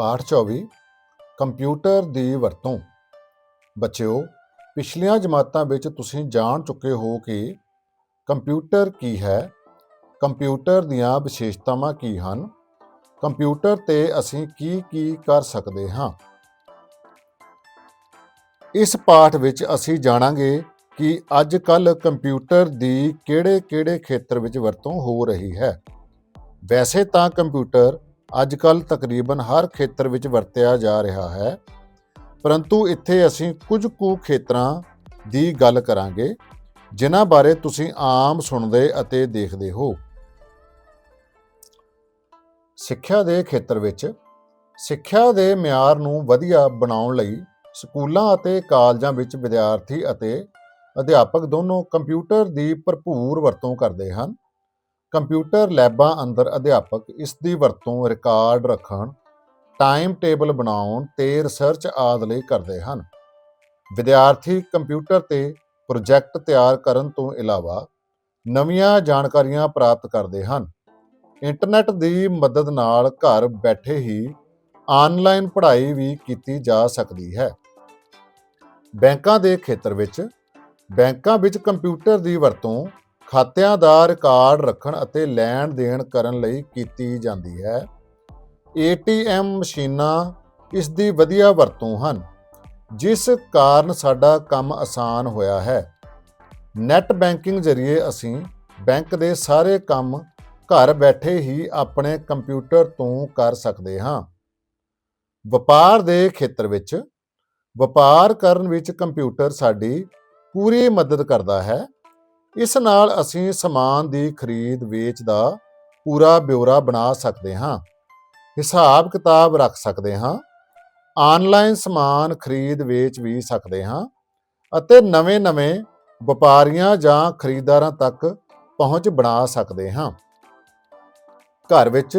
ਪਾਠ 24 ਕੰਪਿਊਟਰ ਦੀ ਵਰਤੋਂ। ਬੱਚਿਓ, ਪਿਛਲੀਆਂ ਜਮਾਤਾਂ ਵਿੱਚ ਤੁਸੀਂ ਜਾਣ ਚੁੱਕੇ ਹੋ ਕਿ ਕੰਪਿਊਟਰ ਕੀ ਹੈ, ਕੰਪਿਊਟਰ ਦੀਆਂ ਵਿਸ਼ੇਸ਼ਤਾਵਾਂ ਕੀ ਹਨ, ਕੰਪਿਊਟਰ ਤੇ ਅਸੀਂ ਕੀ ਕੀ ਕਰ ਸਕਦੇ ਹਾਂ। ਇਸ ਪਾਠ ਵਿੱਚ ਅਸੀਂ ਜਾਣਾਂਗੇ ਕਿ ਅੱਜ ਕੱਲ ਕੰਪਿਊਟਰ ਦੀ ਕਿਹੜੇ-ਕਿਹੜੇ ਖੇਤਰ ਵਿੱਚ ਵਰਤੋਂ ਹੋ ਰਹੀ ਹੈ। ਵੈਸੇ ਤਾਂ ਕੰਪਿਊਟਰ ਅੱਜ ਕੱਲ ਤਕਰੀਬਨ ਹਰ ਖੇਤਰ ਵਿੱਚ ਵਰਤਿਆ ਜਾ ਰਿਹਾ ਹੈ। ਪਰੰਤੂ ਇੱਥੇ ਅਸੀਂ ਕੁਝ ਕੁ ਖੇਤਰਾਂ ਦੀ ਗੱਲ ਕਰਾਂਗੇ, ਜਿਨ੍ਹਾਂ ਬਾਰੇ ਤੁਸੀਂ ਆਮ ਸੁਣਦੇ ਅਤੇ ਦੇਖਦੇ ਹੋ। ਸਿੱਖਿਆ ਦੇ ਖੇਤਰ ਵਿੱਚ, ਸਿੱਖਿਆ ਦੇ ਮਿਆਰ ਨੂੰ ਵਧੀਆ ਬਣਾਉਣ ਲਈ ਸਕੂਲਾਂ ਅਤੇ ਕਾਲਜਾਂ ਵਿੱਚ ਵਿਦਿਆਰਥੀ ਅਤੇ ਅਧਿਆਪਕ ਦੋਨੋਂ ਕੰਪਿਊਟਰ ਦੀ ਭਰਪੂਰ ਵਰਤੋਂ ਕਰਦੇ ਹਨ। ਕੰਪਿਊਟਰ ਲੈਬਾਂ ਅੰਦਰ ਅਧਿਆਪਕ ਇਸ ਦੀ ਵਰਤੋਂ ਰਿਕਾਰਡ ਰੱਖਣ, ਟਾਈਮ ਟੇਬਲ ਬਣਾਉਣ ਤੇ ਰਿਸਰਚ ਆਦਿ ਲਈ ਕਰਦੇ ਹਨ। ਵਿਦਿਆਰਥੀ ਕੰਪਿਊਟਰ ਤੇ ਪ੍ਰੋਜੈਕਟ ਤਿਆਰ ਕਰਨ ਤੋਂ ਇਲਾਵਾ ਨਵੀਆਂ ਜਾਣਕਾਰੀਆਂ ਪ੍ਰਾਪਤ ਕਰਦੇ ਹਨ। ਇੰਟਰਨੈਟ ਦੀ ਮਦਦ ਨਾਲ ਘਰ ਬੈਠੇ ਹੀ ਆਨਲਾਈਨ ਪੜ੍ਹਾਈ ਵੀ ਕੀਤੀ ਜਾ ਸਕਦੀ ਹੈ। ਬੈਂਕਾਂ ਦੇ ਖੇਤਰ ਵਿੱਚ ਬੈਂਕਾਂ ਵਿੱਚ ਕੰਪਿਊਟਰ ਦੀ ਵਰਤੋਂ ਖਾਤਿਆਂ ਦਾ ਰਿਕਾਰਡ ਰੱਖਣ ਅਤੇ ਲੈਣ ਦੇਣ ਕਰਨ ਲਈ ਕੀਤੀ ਜਾਂਦੀ ਹੈ। ਏਟੀਐਮ ਮਸ਼ੀਨਾਂ ਇਸ ਦੀ ਵਧੀਆ ਵਰਤੋਂ ਹਨ, ਜਿਸ ਕਾਰਨ ਸਾਡਾ ਕੰਮ ਆਸਾਨ ਹੋਇਆ ਹੈ। ਨੈਟ ਬੈਂਕਿੰਗ ਜ਼ਰੀਏ ਅਸੀਂ ਬੈਂਕ ਦੇ ਸਾਰੇ ਕੰਮ ਘਰ ਬੈਠੇ ਹੀ ਆਪਣੇ ਕੰਪਿਊਟਰ ਤੋਂ ਕਰ ਸਕਦੇ ਹਾਂ। ਵਪਾਰ ਦੇ ਖੇਤਰ ਵਿੱਚ, ਵਪਾਰ ਕਰਨ ਵਿੱਚ ਕੰਪਿਊਟਰ ਸਾਡੀ ਪੂਰੀ ਮਦਦ ਕਰਦਾ ਹੈ। ਇਸ ਨਾਲ ਅਸੀਂ ਸਮਾਨ ਦੀ ਖਰੀਦ, ਵੇਚ ਦਾ ਪੂਰਾ ਬਿਉਰਾ ਬਣਾ ਸਕਦੇ ਹਾਂ, ਹਿਸਾਬ ਕਿਤਾਬ ਰੱਖ ਸਕਦੇ ਹਾਂ, ਆਨਲਾਈਨ ਸਮਾਨ ਖਰੀਦ, ਵੇਚ ਵੀ ਸਕਦੇ ਹਾਂ ਅਤੇ ਨਵੇਂ-ਨਵੇਂ ਵਪਾਰੀਆਂ ਜਾਂ ਖਰੀਦਦਾਰਾਂ ਤੱਕ ਪਹੁੰਚ ਬਣਾ ਸਕਦੇ ਹਾਂ। ਘਰ ਵਿੱਚ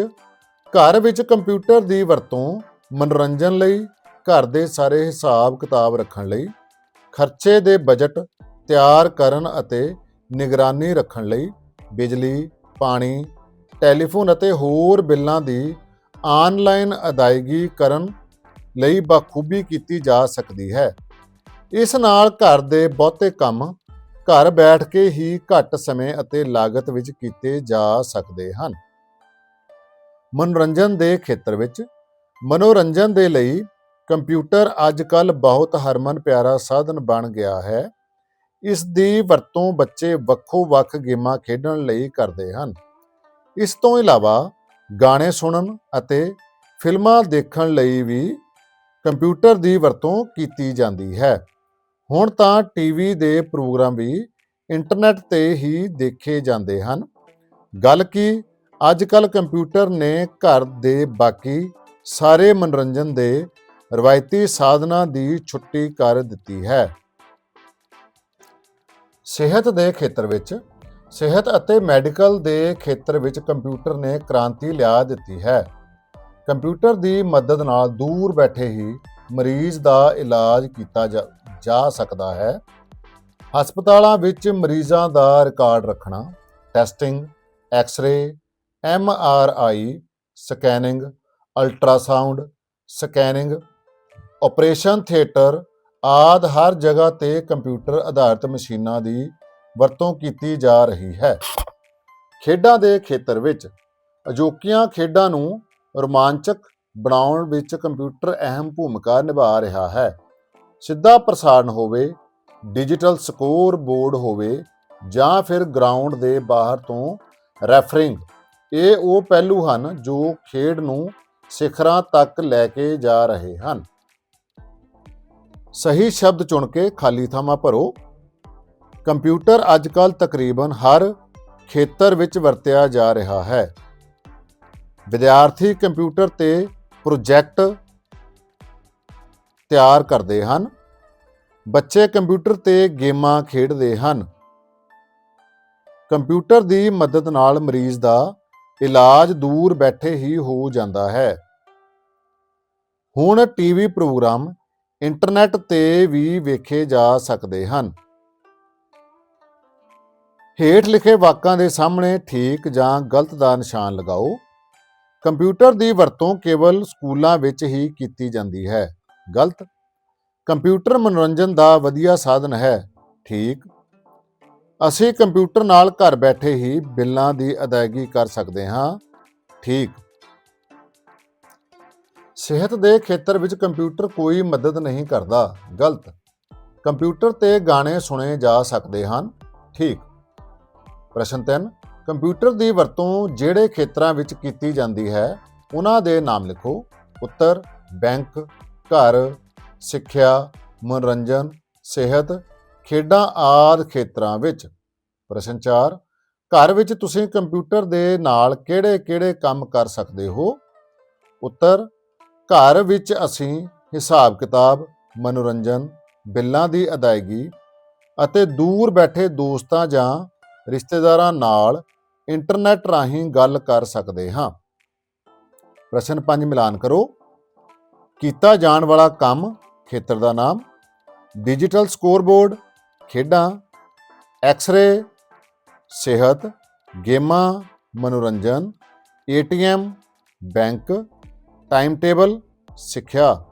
ਘਰ ਵਿੱਚ ਕੰਪਿਊਟਰ ਦੀ ਵਰਤੋਂ, ਮਨੋਰੰਜਨ ਲਈ, ਘਰ ਦੇ ਸਾਰੇ ਹਿਸਾਬ ਕਿਤਾਬ ਰੱਖਣ ਲਈ, ਖਰਚੇ ਦੇ ਬਜਟ ਤਿਆਰ ਕਰਨ ਅਤੇ ਨਿਗਰਾਨੀ ਰੱਖਣ ਲਈ ਬਿਜਲੀ, ਪਾਣੀ, ਟੈਲੀਫੋਨ ਅਤੇ ਹੋਰ ਬਿੱਲਾਂ ਦੀ ਆਨਲਾਈਨ ਅਦਾਇਗੀ ਕਰਨ ਲਈ ਬਖੂਬੀ ਕੀਤੀ ਜਾ ਸਕਦੀ ਹੈ। ਇਸ ਨਾਲ ਘਰ ਦੇ ਬਹੁਤੇ ਕੰਮ ਘਰ ਬੈਠ ਕੇ ਹੀ ਘੱਟ ਸਮੇਂ ਅਤੇ ਲਾਗਤ ਵਿੱਚ ਕੀਤੇ ਜਾ ਸਕਦੇ ਹਨ। ਮਨੋਰੰਜਨ ਦੇ ਖੇਤਰ ਵਿੱਚ ਮਨੋਰੰਜਨ ਦੇ ਲਈ ਕੰਪਿਊਟਰ ਅੱਜ ਅੱਜਕੱਲ ਬਹੁਤ ਹਰਮਨ ਪਿਆਰਾ ਸਾਧਨ ਬਣ ਗਿਆ ਹੈ। ਇਸ ਦੀ ਵਰਤੋਂ ਬੱਚੇ ਵੱਖੋ-ਵੱਖ ਗੇਮਾਂ ਖੇਡਣ ਲਈ ਕਰਦੇ ਹਨ। ਇਸ ਤੋਂ ਇਲਾਵਾ ਗਾਣੇ ਸੁਣਨ ਅਤੇ ਫਿਲਮਾਂ ਦੇਖਣ ਲਈ ਵੀ ਕੰਪਿਊਟਰ ਦੀ ਵਰਤੋਂ ਕੀਤੀ ਜਾਂਦੀ ਹੈ। ਹੁਣ ਤਾਂ ਟੀਵੀ ਦੇ ਪ੍ਰੋਗਰਾਮ ਵੀ ਇੰਟਰਨੈਟ ਤੇ ਹੀ ਦੇਖੇ ਜਾਂਦੇ ਹਨ। ਗੱਲ ਕੀ ਅੱਜ ਕੱਲ ਕੰਪਿਊਟਰ ਨੇ ਘਰ ਦੇ ਬਾਕੀ ਸਾਰੇ ਮਨੋਰੰਜਨ ਦੇ ਰਵਾਇਤੀ ਸਾਧਨਾਂ ਦੀ ਛੁੱਟੀ ਕਰ ਦਿੱਤੀ ਹੈ। ਸਿਹਤ ਦੇ ਖੇਤਰ ਵਿੱਚ, ਸਿਹਤ ਅਤੇ ਮੈਡੀਕਲ ਦੇ ਖੇਤਰ ਵਿੱਚ ਕੰਪਿਊਟਰ ਨੇ ਕ੍ਰਾਂਤੀ ਲਿਆ ਦਿੱਤੀ ਹੈ। ਕੰਪਿਊਟਰ ਦੀ ਮਦਦ ਨਾਲ ਦੂਰ ਬੈਠੇ ਹੀ ਮਰੀਜ਼ ਦਾ ਇਲਾਜ ਕੀਤਾ ਜਾ- ਸਕਦਾ ਹੈ। ਹਸਪਤਾਲਾਂ ਵਿੱਚ ਮਰੀਜ਼ਾਂ ਦਾ ਰਿਕਾਰਡ ਰੱਖਣਾ, testing, X ray M R I scanning, ultrasound, scanning operation theatre ਆਦ ਹਰ ਜਗ੍ਹਾ ਤੇ ਕੰਪਿਊਟਰ ਆਧਾਰਿਤ ਮਸ਼ੀਨਾਂ ਦੀ ਵਰਤੋਂ ਕੀਤੀ ਜਾ ਰਹੀ ਹੈ। ਖੇਡਾਂ ਦੇ ਖੇਤਰ ਵਿੱਚ ਅਜੋਕੀਆਂ ਖੇਡਾਂ ਨੂੰ ਰੋਮਾਂਚਕ ਬਣਾਉਣ ਵਿੱਚ ਕੰਪਿਊਟਰ ਅਹਿਮ ਭੂਮਿਕਾ ਨਿਭਾ ਰਿਹਾ ਹੈ। ਸਿੱਧਾ ਪ੍ਰਸਾਰਣ ਹੋਵੇ, ਡਿਜੀਟਲ ਸਕੋਰ ਬੋਰਡ ਹੋਵੇ ਜਾਂ ਫਿਰ ਗਰਾਊਂਡ ਦੇ ਬਾਹਰ ਤੋਂ ਰੈਫਰਿੰਗ, ਇਹ ਉਹ ਪਹਿਲੂ ਹਨ ਜੋ ਖੇਡ ਨੂੰ ਸਿਖਰਾਂ ਤੱਕ ਲੈ ਕੇ ਜਾ ਰਹੇ ਹਨ। ਸਹੀ ਸ਼ਬਦ ਚੁਣ ਕੇ ਖਾਲੀ ਥਾਵਾਂ ਭਰੋ। ਕੰਪਿਊਟਰ ਅੱਜਕੱਲ ਤਕਰੀਬਨ ਹਰ ਖੇਤਰ ਵਿੱਚ ਵਰਤਿਆ ਜਾ ਰਿਹਾ ਹੈ। ਵਿਦਿਆਰਥੀ ਕੰਪਿਊਟਰ ਤੇ ਪ੍ਰੋਜੈਕਟ ਤਿਆਰ ਕਰਦੇ ਹਨ। ਬੱਚੇ ਕੰਪਿਊਟਰ ਤੇ ਗੇਮਾਂ ਖੇਡਦੇ ਹਨ। ਕੰਪਿਊਟਰ ਦੀ ਮਦਦ ਨਾਲ ਮਰੀਜ਼ ਦਾ ਇਲਾਜ ਦੂਰ ਬੈਠੇ ਹੀ ਹੋ ਜਾਂਦਾ ਹੈ। ਹੁਣ ਟੀਵੀ ਪ੍ਰੋਗਰਾਮ ਇੰਟਰਨੈਟ ਤੇ ਵੀ ਵੇਖੇ ਜਾ ਸਕਦੇ ਹਨ। ਹੇਠ ਲਿਖੇ ਵਾਕਾਂ ਦੇ ਸਾਹਮਣੇ ਠੀਕ ਜਾਂ ਗਲਤ ਦਾ ਨਿਸ਼ਾਨ ਲਗਾਓ। ਕੰਪਿਊਟਰ ਦੀ ਵਰਤੋਂ ਕੇਵਲ ਸਕੂਲਾਂ ਵਿੱਚ ਹੀ ਕੀਤੀ ਜਾਂਦੀ ਹੈ। ਗਲਤ। ਕੰਪਿਊਟਰ ਮਨੋਰੰਜਨ ਦਾ ਵਧੀਆ ਸਾਧਨ ਹੈ। ਠੀਕ। ਅਸੀਂ ਕੰਪਿਊਟਰ ਨਾਲ ਘਰ ਬੈਠੇ ਹੀ ਬਿੱਲਾਂ ਦੀ ਅਦਾਇਗੀ ਕਰ ਸਕਦੇ ਹਾਂ। ਠੀਕ। ਸਿਹਤ ਦੇ ਖੇਤਰ ਵਿੱਚ ਕੰਪਿਊਟਰ ਕੋਈ ਮਦਦ ਨਹੀਂ ਕਰਦਾ। ਗਲਤ। ਕੰਪਿਊਟਰ ਤੇ ਗਾਣੇ ਸੁਣੇ ਜਾ ਸਕਦੇ ਹਨ। ਠੀਕ। ਪ੍ਰਸ਼ਨ 3 ਕੰਪਿਊਟਰ ਦੀ ਵਰਤੋਂ ਜਿਹੜੇ ਖੇਤਰਾਂ ਵਿੱਚ ਕੀਤੀ ਜਾਂਦੀ ਹੈ, ਉਹਨਾਂ ਦੇ ਨਾਮ ਲਿਖੋ। ਉੱਤਰ। ਬੈਂਕ। ਘਰ। ਸਿੱਖਿਆ। ਮਨੋਰੰਜਨ। ਸਿਹਤ। ਖੇਡਾਂ ਆਦਿ ਖੇਤਰਾਂ ਵਿੱਚ। ਪ੍ਰਸ਼ਨ 4 ਘਰ ਵਿੱਚ ਤੁਸੀਂ ਕੰਪਿਊਟਰ ਦੇ ਨਾਲ ਕਿਹੜੇ-ਕਿਹੜੇ ਕੰਮ ਕਰ ਸਕਦੇ ਹੋ? ਉੱਤਰ। ਘਰ ਵਿੱਚ ਅਸੀਂ ਹਿਸਾਬ ਕਿਤਾਬ, ਮਨੋਰੰਜਨ, ਬਿੱਲਾਂ ਦੀ ਅਦਾਇਗੀ ਅਤੇ ਦੂਰ ਬੈਠੇ ਦੋਸਤਾਂ ਜਾਂ ਰਿਸ਼ਤੇਦਾਰਾਂ ਨਾਲ ਇੰਟਰਨੈਟ ਰਾਹੀਂ ਗੱਲ ਕਰ ਸਕਦੇ ਹਾਂ। ਪ੍ਰਸ਼ਨ 5 ਮਿਲਾਨ ਕਰੋ। ਕੀਤਾ ਜਾਣ ਵਾਲਾ ਕੰਮ, ਖੇਤਰ ਦਾ ਨਾਮ ਡਿਜੀਟਲ ਸਕੋਰਬੋਰਡ ਖੇਡਾਂ ਐਕਸ-ਰੇ ਸਿਹਤ, ਗੇਮਾਂ, ਮਨੋਰੰਜਨ ਏਟੀਐਮ ਬੈਂਕ ਟਾਈਮ ਟੇਬਲ ਸਿੱਖਿਆ।